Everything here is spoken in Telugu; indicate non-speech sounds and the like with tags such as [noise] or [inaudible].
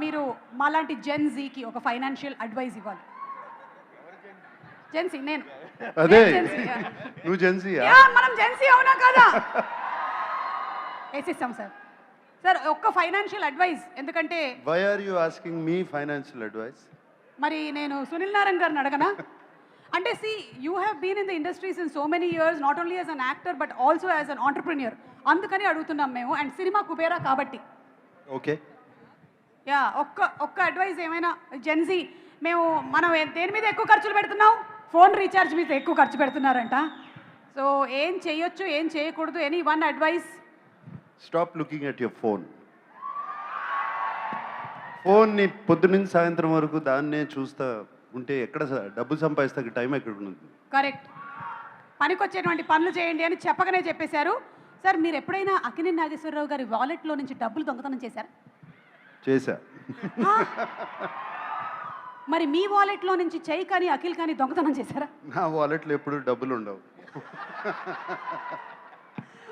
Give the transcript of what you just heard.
మీరు మాలాంటి జెన్ జీకి ఒక ఫైనాన్షియల్ అడ్వైస్ ఇవ్వాలి. జెన్సీ నేను. అదే. నువ్వు జెన్సీయా యా, మనం జెన్సీ అవునా కదా? వేసిస్తాం సార్ సార్ ఒక్క ఫైనాన్షియల్ అడ్వైస్ ఎందుకంటే why are you asking me financial advice మరి నేను సునీల్ నారాయణ్ గారిని అడగనా? [laughs] అంటే see you have been in the industries in so many years not only as an actor but also as an entrepreneur అందుకని అడుగుతున్నాం మేము అండ్ సినిమా కుబేరా కాబట్టి. ఓకే యా ఒక్క ఒక్క అడ్వైస్ ఏమైనా జెన్జీ మేము మనం దేని మీద ఎక్కువ ఖర్చులు పెడుతున్నాం ఫోన్ రీఛార్జ్ మీద ఎక్కువ ఖర్చు పెడుతున్నారంట. సో ఏం చేయొచ్చు ఏం చేయకూడదు any one advice stop looking at your phone ఫోన్ని పొద్దునుంచి సాయంత్రం వరకు దాన్నే చూస్తా ఉంటే ఎక్కడ డబ్బులు సంపాదిస్తే టైం ఎక్కడ ఉంటుంది కరెక్ట్ పనికొచ్చేటువంటి పనులు చేయండి అని చెప్పకనే చెప్పేశారు. సార్ మీరు ఎప్పుడైనా అకినే నాగేశ్వరరావు గారి వాలెట్లో నుంచి డబ్బులు దొంగతనం చేశారా? చేశా? మరి మీ వాలెట్లో నుంచి చెయ్యి కానీ అఖిల్ కానీ దొంగతనం చేశారా? నా వాలెట్లో ఎప్పుడు డబ్బులు ఉండవు